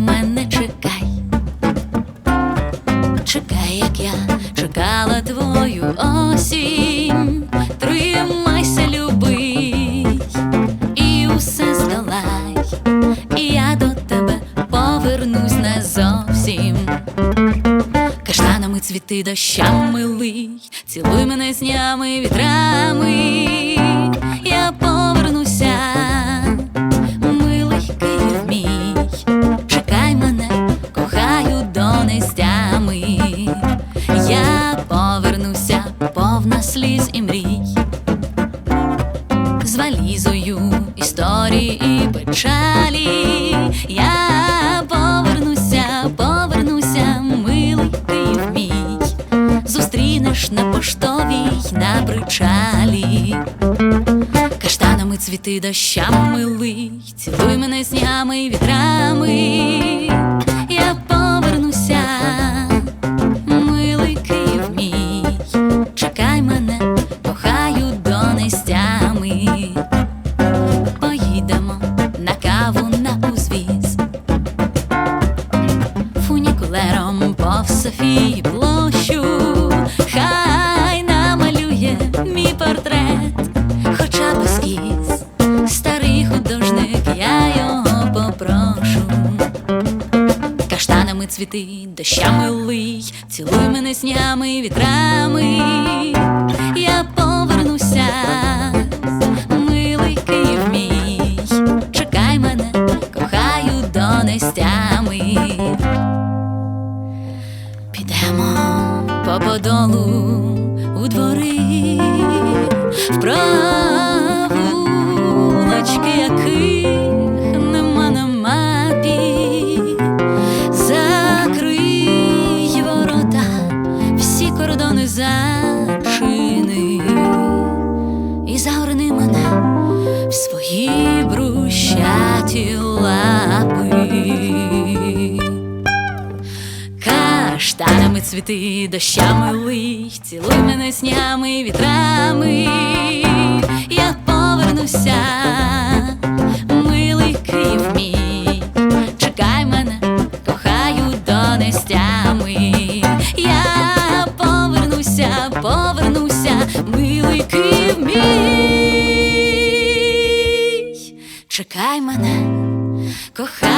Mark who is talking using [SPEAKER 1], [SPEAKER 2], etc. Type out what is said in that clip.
[SPEAKER 1] мене чекай, чекай, як я чекала твою осінь, тримайся, любий, і усе здолай, і я до тебе повернусь не зовсім. Каштанами цвіти дощам милий, цілуй мене з вітрами. Повна сліз і мрій, з валізою історії і печалі. Я повернуся, повернуся, милий Київ мій, зустрінеш на поштовій на причалі. Каштанами цвіти дощами лий, цілуй мене снями і вітрами. Софії площу, хай намалює мій портрет, хоча б ескіз, старий художник, я його попрошу. Каштанами цвіти, дощами лий, цілуй мене снями вітрами. Я повернуся, милий Київ мій, чекай мене, кохаю до нестями. По подолу у двори, в провулочки, яких нема на мапі. Закрий ворота, всі кордони зачини і загорни мене в свої Каштанами цвіти, дощами лий, цілуй мене снями вітрами. Я повернуся, милий Київ мій, чекай мене, кохаю до нестями. Я повернуся, повернуся, милий Київ мій, чекай мене, кохаю.